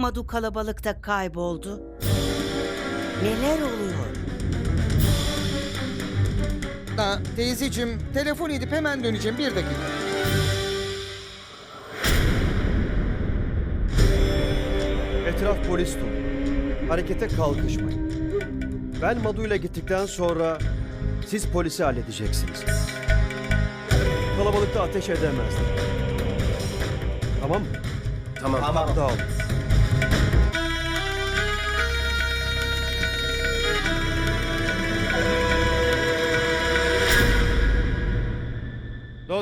Madu kalabalıkta kayboldu? Neler oluyor? Aa, teyzeciğim telefon edip hemen döneceğim bir dakika. Etraf polis dolu. Harekete kalkışmayın. Ben Madu ile gittikten sonra siz polisi halledeceksiniz. Kalabalıkta ateş edemezler. Tamam mı? Tamam. Dağılın.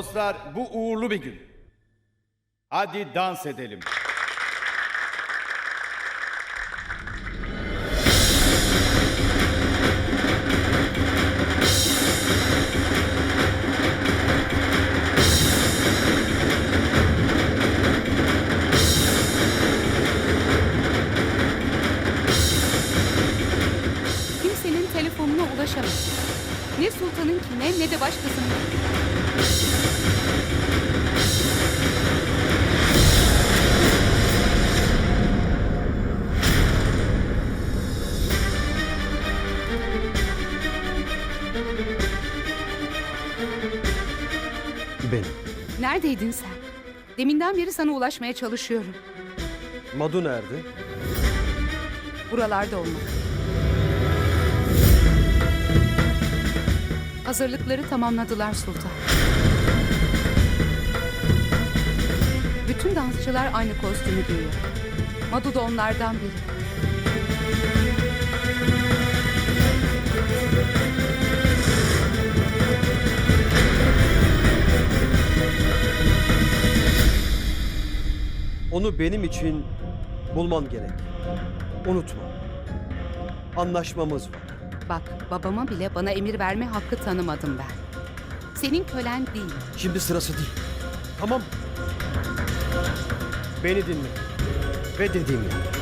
Dostlar bu uğurlu bir gün. Hadi dans edelim. Neredeydin sen? Deminden beri sana ulaşmaya çalışıyorum. Madu nerede? Buralarda olmalı. Hazırlıkları tamamladılar sultan. Bütün dansçılar aynı kostümü giyiyor. Madu da onlardan biri. Onu benim için bulman gerek. Unutma. Anlaşmamız var. Bak babama bile bana emir verme hakkı tanımadım ben. Senin kölen değil. Şimdi sırası değil. Tamam? Beni dinle. Ve dediğimi yap.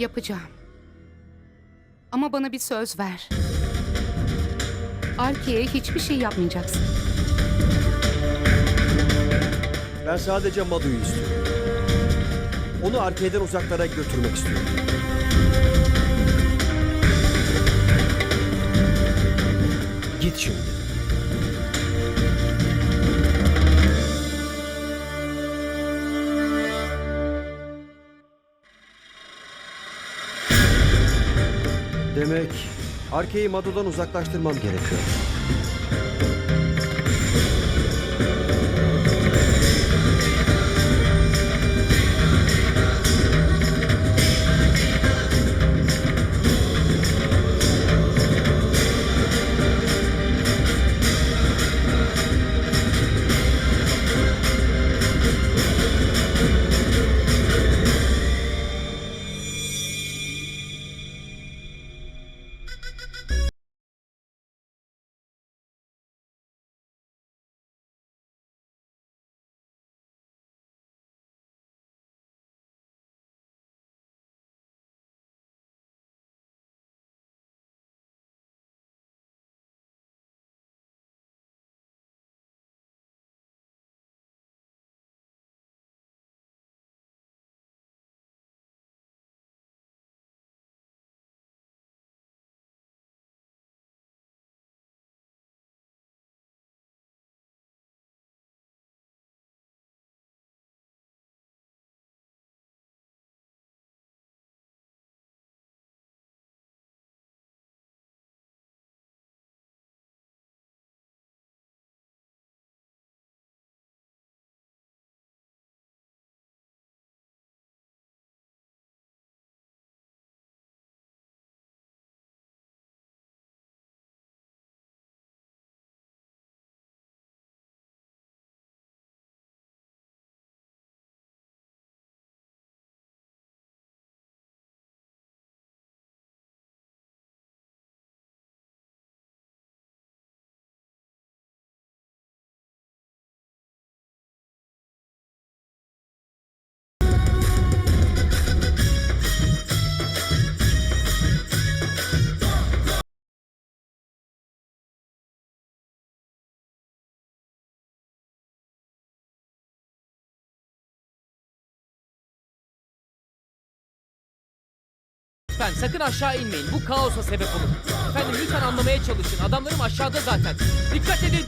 Yapacağım. Ama bana bir söz ver. Arke'ye hiçbir şey yapmayacaksın. Ben sadece Madu'yu istiyorum. Onu arkeden uzaklara götürmek istiyorum. Git şimdi. Demek Arke'yi Madu'dan uzaklaştırmam gerekiyor. Lütfen sakın aşağı inmeyin. Bu kaosa sebep olur. Efendim lütfen anlamaya çalışın. Adamlarım aşağıda zaten. Dikkat edin.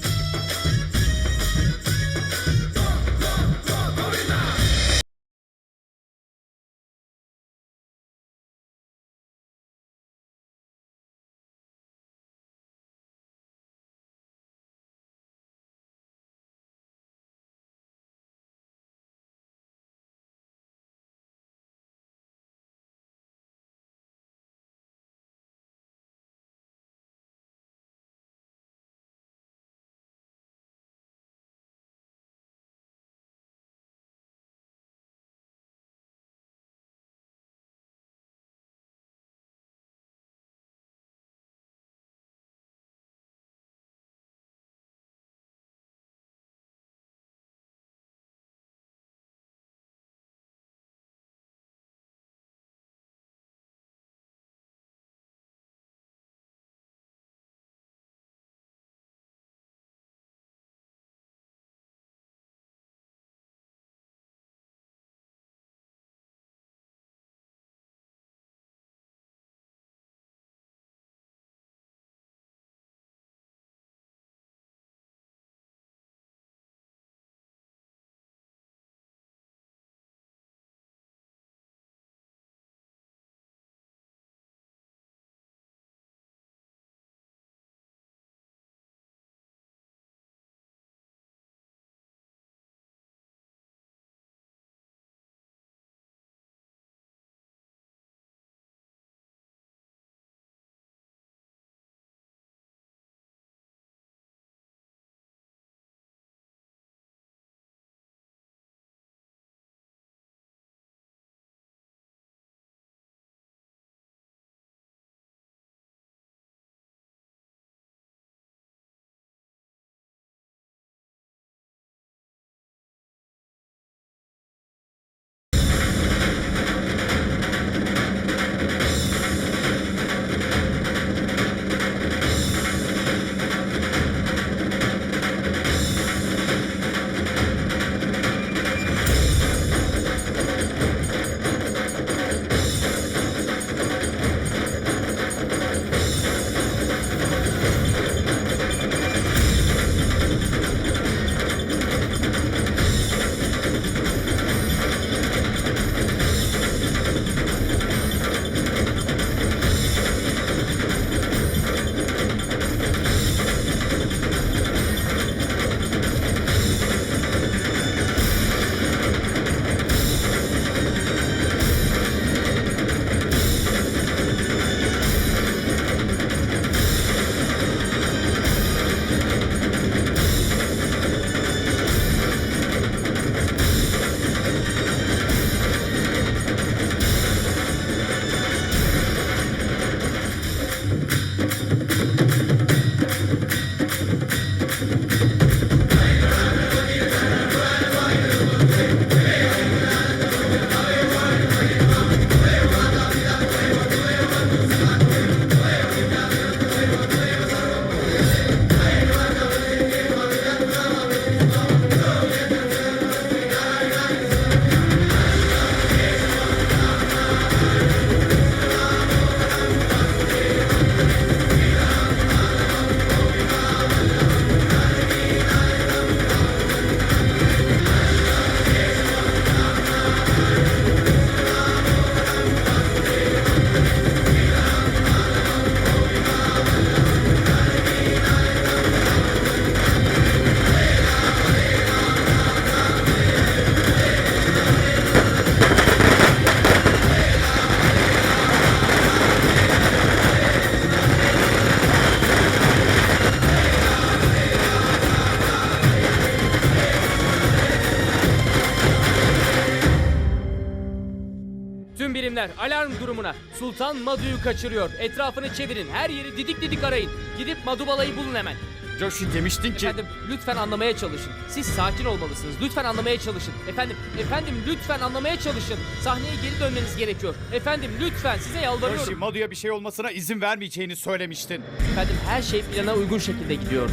Tüm birimler alarm durumuna. Sultan Madu'yu kaçırıyor. Etrafını çevirin. Her yeri didik didik arayın. Gidip Madu balayı bulun hemen. Joshi demiştin ki... Efendim lütfen anlamaya çalışın. Siz sakin olmalısınız. Lütfen anlamaya çalışın. Efendim, efendim lütfen anlamaya çalışın. Sahneye geri dönmeniz gerekiyor. Efendim lütfen size yalvarıyorum. Madu'ya bir şey olmasına izin vermeyeceğini söylemiştin. Efendim her şey plana uygun şekilde gidiyor.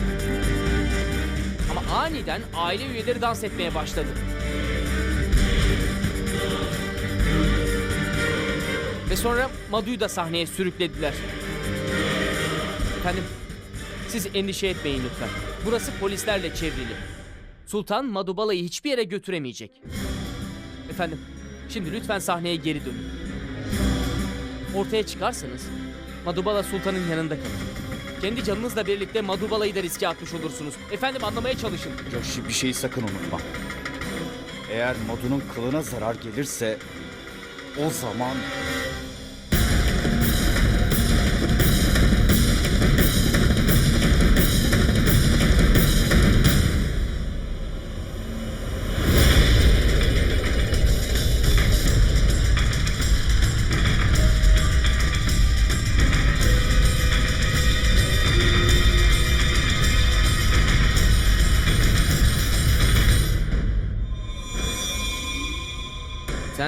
Ama aniden aile üyeleri dans etmeye başladı. Ve sonra Madu'yu da sahneye sürüklediler. Efendim, siz endişe etmeyin lütfen. Burası polislerle çevrili. Sultan Madubala'yı hiçbir yere götüremeyecek. Efendim, şimdi lütfen sahneye geri dönün. Ortaya çıkarsanız Madubala Sultan'ın yanında kalın. Kendi canınızla birlikte Madubala'yı da riske atmış olursunuz. Efendim anlamaya çalışın. Yoshi bir şeyi sakın unutma. Eğer modunun kılına zarar gelirse o zaman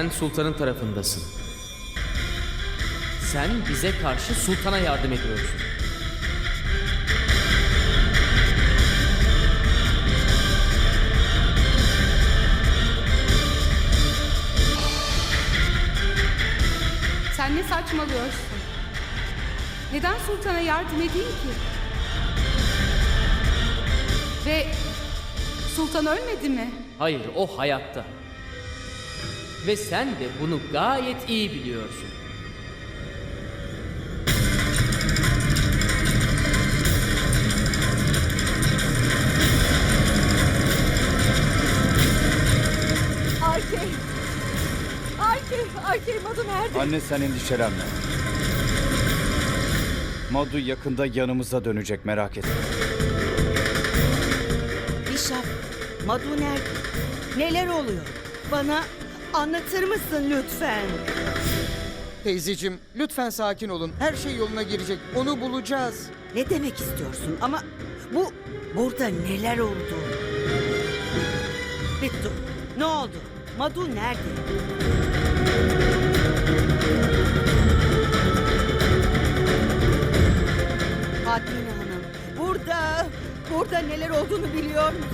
Sen sultanın tarafındasın. Sen bize karşı sultana yardım ediyorsun. Sen ne saçmalıyorsun? Neden sultana yardım edeyim ki? Ve sultan ölmedi mi? Hayır, o hayatta. Ve sen de bunu gayet iyi biliyorsun. Arkey! Arkey! Arkey Madu nerede? anne sen endişelenme. Madu yakında yanımıza dönecek merak etme. Rişap, Madu nerede? Neler oluyor? Bana anlatır mısın lütfen? Teyzeciğim lütfen sakin olun. Her şey yoluna girecek. Onu bulacağız. Ne demek istiyorsun? Ama bu burada neler oldu? Bittu, ne oldu? Madu nerede? Fatmine Hanım, burada, burada neler olduğunu biliyor musun?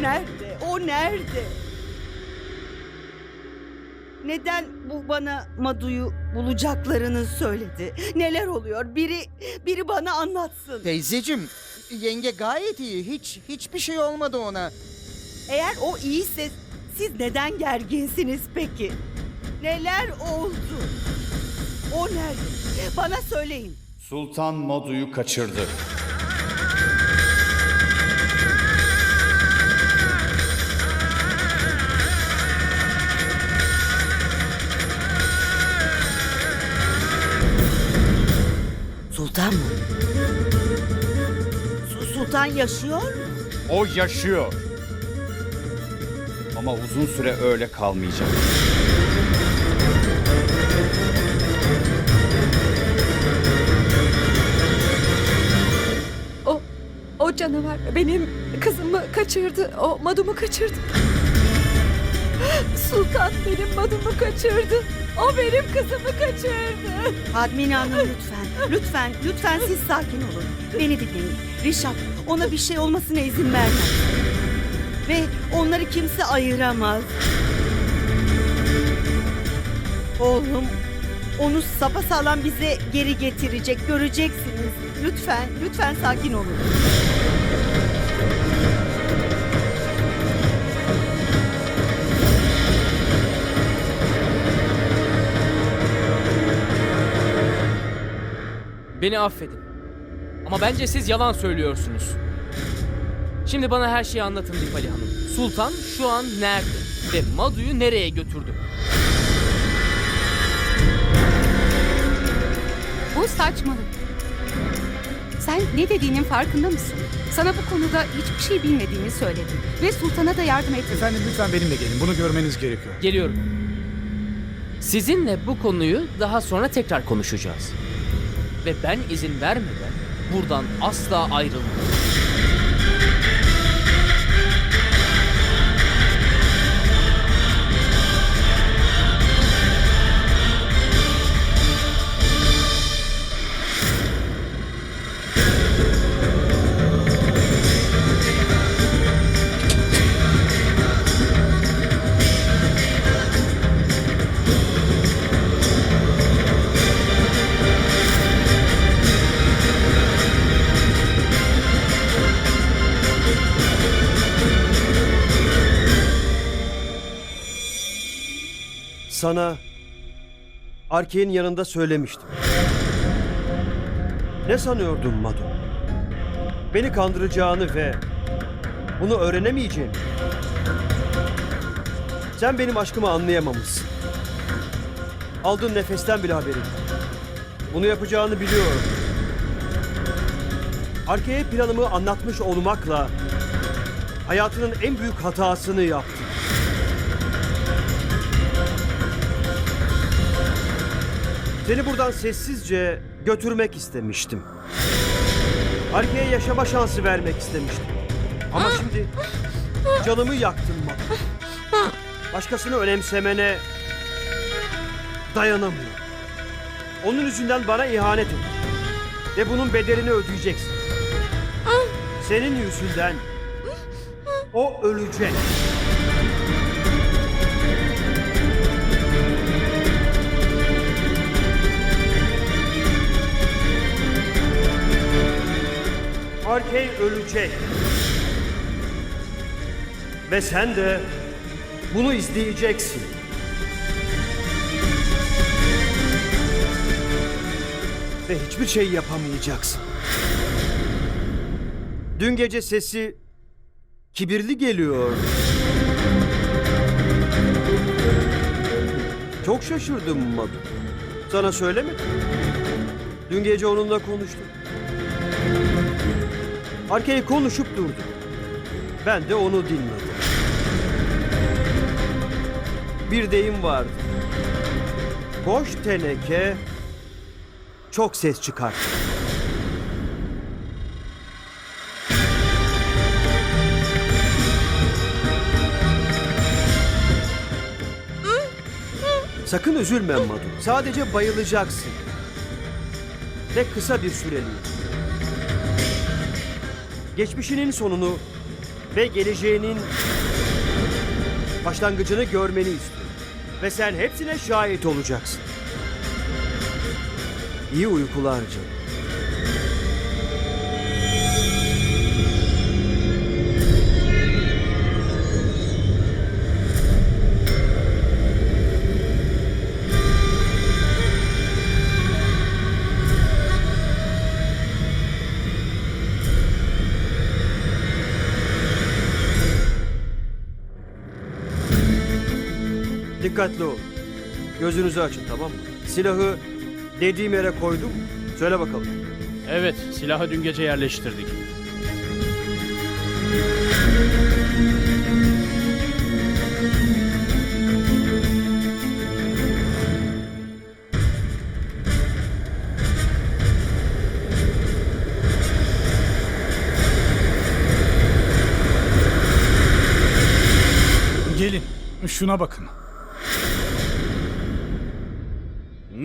Nerede? O nerede? Neden bu bana Madu'yu bulacaklarını söyledi? Neler oluyor? Biri biri bana anlatsın. Teyzeciğim yenge gayet iyi. Hiç hiçbir şey olmadı ona. Eğer o iyiyse siz neden gerginsiniz peki? Neler oldu? O nerede? Bana söyleyin. Sultan Madu'yu kaçırdı. Sultan mı? Su- Sultan yaşıyor mu? O yaşıyor. Ama uzun süre öyle kalmayacak. O, o canavar benim kızımı kaçırdı. O Madu'mu kaçırdı. Sultan benim Madu'mu kaçırdı. O benim kızımı kaçırdı. Admin Hanım lütfen. Lütfen, lütfen siz sakin olun. Beni dinleyin. Rişap, ona bir şey olmasına izin vermez. Ve onları kimse ayıramaz. Oğlum, onu sapasağlam bize geri getirecek. Göreceksiniz. Lütfen, lütfen sakin olun. Beni affedin. Ama bence siz yalan söylüyorsunuz. Şimdi bana her şeyi anlatın Dipali Hanım. Sultan şu an nerede? Ve Madu'yu nereye götürdü? Bu saçmalık. Sen ne dediğinin farkında mısın? Sana bu konuda hiçbir şey bilmediğini söyledim. Ve sultana da yardım ettim. Efendim lütfen benimle gelin. Bunu görmeniz gerekiyor. Geliyorum. Sizinle bu konuyu daha sonra tekrar konuşacağız. Ve ben izin vermeden buradan asla ayrılmam. Sana Arke'nin yanında söylemiştim. Ne sanıyordun Madu? Beni kandıracağını ve bunu öğrenemeyeceğimi. Sen benim aşkımı anlayamamışsın. Aldığın nefesten bile haberim. Bunu yapacağını biliyorum. Arke'ye planımı anlatmış olmakla hayatının en büyük hatasını yaptın. Seni buradan sessizce götürmek istemiştim. Arke'ye yaşama şansı vermek istemiştim. Ama şimdi canımı yaktın Matu. Başkasını önemsemene dayanamıyorum. Onun yüzünden bana ihanet ettin. Ve bunun bedelini ödeyeceksin. Senin yüzünden o ölecek. Ölecek. Ve sen de bunu izleyeceksin. Ve hiçbir şey yapamayacaksın. Dün gece sesi kibirli geliyor. Çok şaşırdım Madu. Sana söylemedim. Dün gece onunla konuştum. Arkey konuşup durdu. Ben de onu dinledim. Bir deyim vardı. Boş teneke çok ses çıkar. Sakın üzülme Madu. Sadece bayılacaksın. Ve kısa bir süreliğine. Geçmişinin sonunu ve geleceğinin başlangıcını görmeni istiyorum. Ve sen hepsine şahit olacaksın. İyi uykular canım. Dikkatli ol. Gözünüzü açın tamam mı? Silahı dediğim yere koydum. Söyle bakalım. Evet, silahı dün gece yerleştirdik. Gelin, şuna bakın.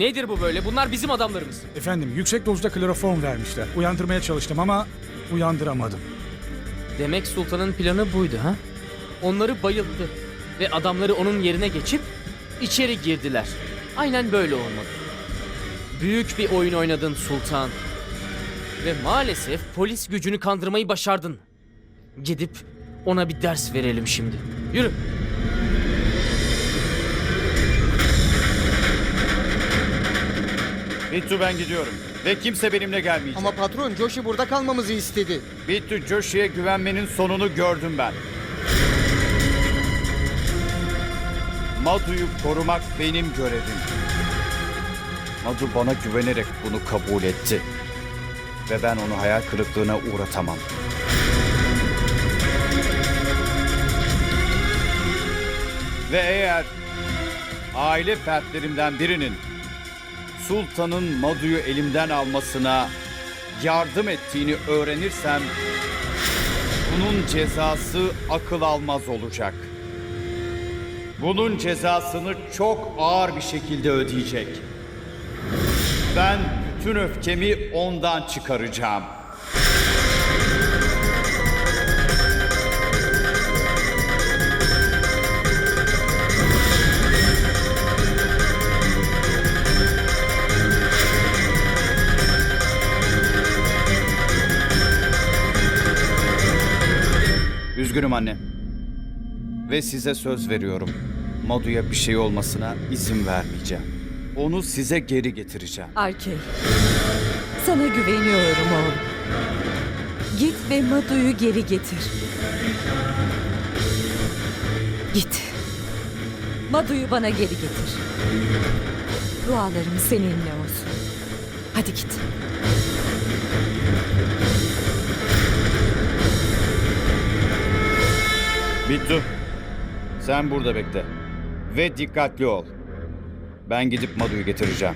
Nedir bu böyle? Bunlar bizim adamlarımız. Efendim, yüksek dozda kloroform vermişler. Uyandırmaya çalıştım ama uyandıramadım. Demek sultanın planı buydu ha? Onları bayılttı ve adamları onun yerine geçip içeri girdiler. Aynen böyle olmadı. Büyük bir oyun oynadın sultan. Ve maalesef polis gücünü kandırmayı başardın. Gidip ona bir ders verelim şimdi. Yürü. Bittu ben gidiyorum. Ve kimse benimle gelmeyecek. Ama patron Joshi burada kalmamızı istedi. Bittu Joshi'ye güvenmenin sonunu gördüm ben. Madu'yu korumak benim görevim. Madu bana güvenerek bunu kabul etti. Ve ben onu hayal kırıklığına uğratamam. Ve eğer aile fertlerimden birinin sultanın Madu'yu elimden almasına yardım ettiğini öğrenirsem bunun cezası akıl almaz olacak. Bunun cezasını çok ağır bir şekilde ödeyecek. Ben bütün öfkemi ondan çıkaracağım. Üzgünüm anne. Ve size söz veriyorum. Madu'ya bir şey olmasına izin vermeyeceğim. Onu size geri getireceğim. Arkey. Sana güveniyorum oğlum. Git ve Madu'yu geri getir. Git. Madu'yu bana geri getir. Dualarım seninle olsun. Hadi git. Bittu. Sen burada bekle. Ve dikkatli ol. Ben gidip Madu'yu getireceğim.